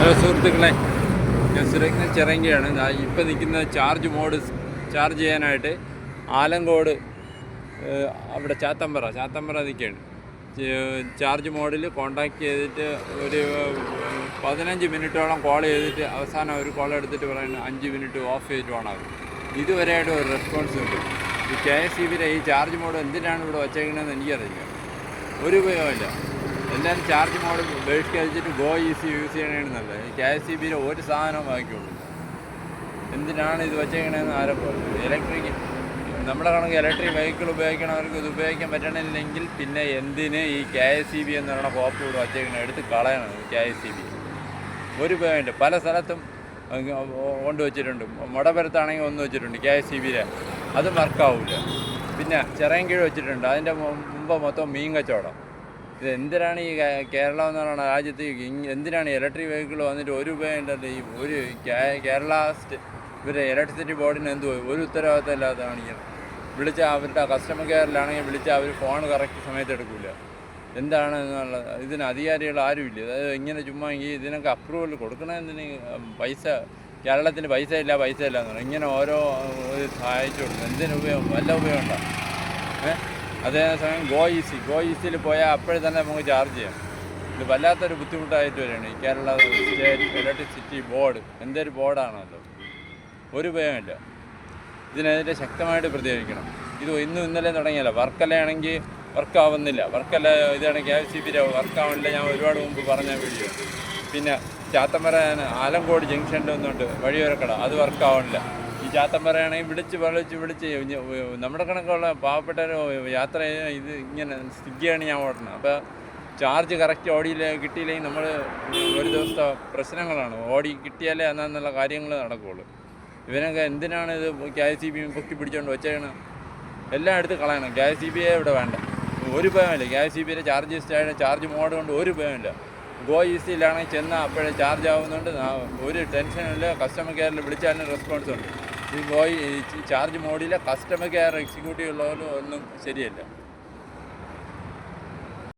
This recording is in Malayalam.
ഹലോ സുഹൃത്തുക്കളെ ഞാൻ സുരജ്ഞ ചിറങ്കിയാണ് ഇപ്പം നിൽക്കുന്ന ചാർജ് മോഡ് ചാർജ് ചെയ്യാനായിട്ട് ആലങ്കോട് അവിടെ ചാത്തമ്പറ ചാത്തമ്പറ നിൽക്കുകയാണ്. ചാർജ് മോഡിൽ കോണ്ടാക്ട് ചെയ്തിട്ട് ഒരു പതിനഞ്ച് മിനിറ്റോളം കോൾ ചെയ്തിട്ട് അവസാനം ഒരു കോൾ എടുത്തിട്ട് പറയുന്നത് അഞ്ച് മിനിറ്റ് ഓഫ് ചെയ്തിട്ട് ഓണാകും ഇതുവരെയായിട്ട് ഒരു റെസ്പോൺസ് ഉണ്ട് ഈ കെ എസ് ഇ ബിയിലെ ഈ ചാർജ് മോഡ് എന്തിനാണ് ഇവിടെ വച്ചേക്കണമെന്ന് എനിക്കറിയില്ല. ഒരു ഉപയോഗമില്ല എല്ലാവരും ചാർജ് മോഡ് ബഹിഷ്കരിച്ചിട്ട് ഗോ ഈസി യൂസ് ചെയ്യണതാണ് നല്ലത്. കെ എസ് സി ബിയിൽ ഒരു സാധനം വാങ്ങിക്കുള്ളൂ എന്തിനാണ് ഇത് വെച്ചേക്കണേന്ന് ആരും ഇലക്ട്രിക് നമ്മുടെ കണക്ക് ഇലക്ട്രിക് വെഹിക്കിൾ ഉപയോഗിക്കണവർക്ക് ഇത് ഉപയോഗിക്കാൻ പറ്റണില്ലെങ്കിൽ പിന്നെ എന്തിന് ഈ കെ എസ് സി ബി എന്ന് പറയുന്ന ഹോപ്പ് ഇവിടെ വച്ചേക്കണ എടുത്ത് കളയണം കെ എസ് സി ബി ഒരു ഉപയോഗമില്ല പല സ്ഥലത്തും കൊണ്ടു കൊണ്ടുവച്ചിട്ടുണ്ട് മുടപരത്താണെങ്കിൽ ഒന്ന് വെച്ചിട്ടുണ്ട് കെ എസ് സി ബിയിലെ അത് വർക്കാവില്ല പിന്നെ ചിറയൻകീഴ് വെച്ചിട്ടുണ്ട്. അതിന്റെ മുമ്പ് മൊത്തം മീൻ കച്ചവടം. ഇത് എന്തിനാണ് ഈ കേരളം എന്ന് പറയുന്ന രാജ്യത്ത് എന്തിനാണ് ഇലക്ട്രിക് വെഹിക്കിൾ വന്നിട്ട് ഒരു ഉപയോഗം ഈ ഒരു കേരള ഇവരെ ഇലക്ട്രിസിറ്റി ബോർഡിന് എന്തുവാ ഒരു ഉത്തരവാദിത്തം ഇല്ലാതെ കാണിക്കണം വിളിച്ച അവരുടെ കസ്റ്റമർ കെയറിലാണെങ്കിൽ വിളിച്ചാൽ അവർ ഫോൺ കറക്റ്റ് സമയത്ത് എടുക്കില്ല എന്താണ് എന്നുള്ളത്? ഇതിന് അധികാരികൾ ആരുമില്ല അതായത് ഇങ്ങനെ ചുമ്മാ ഈ ഇതിനൊക്കെ അപ്രൂവൽ കൊടുക്കണമെന്നതിന് പൈസ കേരളത്തിന് പൈസ ഇല്ല പൈസ ഇല്ല എന്ന് പറഞ്ഞു ഇങ്ങനെ ഓരോ സഹായിച്ചു കൊടുക്കും എന്തിനു ഉപയോഗം? വല്ല ഉപയോഗം ഉണ്ടോ? ഏഹ് അതേസമയം ഗോ ഈസി. ഗോ ഈസിയിൽ പോയാൽ അപ്പോഴേ തന്നെ നമുക്ക് ചാർജ് ചെയ്യാം. ഇത് വല്ലാത്തൊരു ബുദ്ധിമുട്ടായിട്ട് വരികയാണ്. ഈ കേരള സ്റ്റേറ്റ് ഇലക്ട്രിസിറ്റി ബോർഡ് എന്തൊരു ബോർഡാണല്ലോ. ഒരു ഉപയോഗമില്ല ഇതിനെതിരെ ശക്തമായിട്ട് പ്രതികരിക്കണം. ഇത് ഇന്നും ഇന്നലെ തുടങ്ങിയല്ല. വർക്കല ആണെങ്കിൽ വർക്കാവുന്നില്ല വർക്കല ഇതാണ് കെ സി പി വർക്കാവുന്നില്ല ഞാൻ ഒരുപാട് മുമ്പ് പറഞ്ഞ വീഡിയോ. പിന്നെ ചാത്തമ്പര ആലങ്കോട് ജംഗ്ഷന്റെ ഒന്നുണ്ട് വഴിയോരക്കട. അത് വർക്കാവുന്നില്ല ഈ പറയുകയാണെങ്കിൽ വിളിച്ച് വിളിച്ച് വിളിച്ച് നമ്മുടെ കണക്കുള്ള പാവപ്പെട്ട യാത്ര ഇത് ഇങ്ങനെ സ്വിഗ്ഗിയാണ് ഞാൻ ഓടണം അപ്പോൾ ചാർജ് കറക്റ്റ് ഓടിയില്ല കിട്ടിയില്ലെങ്കിൽ നമ്മൾ ഒരു ദിവസത്തെ പ്രശ്നങ്ങളാണ്. ഓടി കിട്ടിയാലേ അന്നുള്ള കാര്യങ്ങൾ നടക്കുകയുള്ളൂ ഇവനൊക്കെ എന്തിനാണ് ഇത് കെ സി ബി പൊക്കി പിടിച്ചുകൊണ്ട് വെച്ചേക്കണം? എല്ലാം എടുത്ത് കളയണം. കെ സി ബിയെ ഇവിടെ വേണ്ട. ഒരു ഉപയോഗമില്ല. കെ സി ബിയുടെ ചാർജ് സ്റ്റാൻഡ് ചാർജ് മോഡ് കൊണ്ട് ഒരു ഉപയോഗമില്ല. ഗോ ഈസിയിലാണെങ്കിൽ ചെന്നാൽ അപ്പോഴേ ചാർജ് ആവുന്നുണ്ട്. ഒരു ടെൻഷനില്ല കസ്റ്റമർ കെയറിൽ വിളിച്ചാലും റെസ്പോൺസ് ഉണ്ട് ഈ ബോയ് ചാർജ് മോഡിലെ കസ്റ്റമർ കെയർ എക്സിക്യൂട്ടീവ് ഉള്ളവരും ഒന്നും ശരിയല്ല.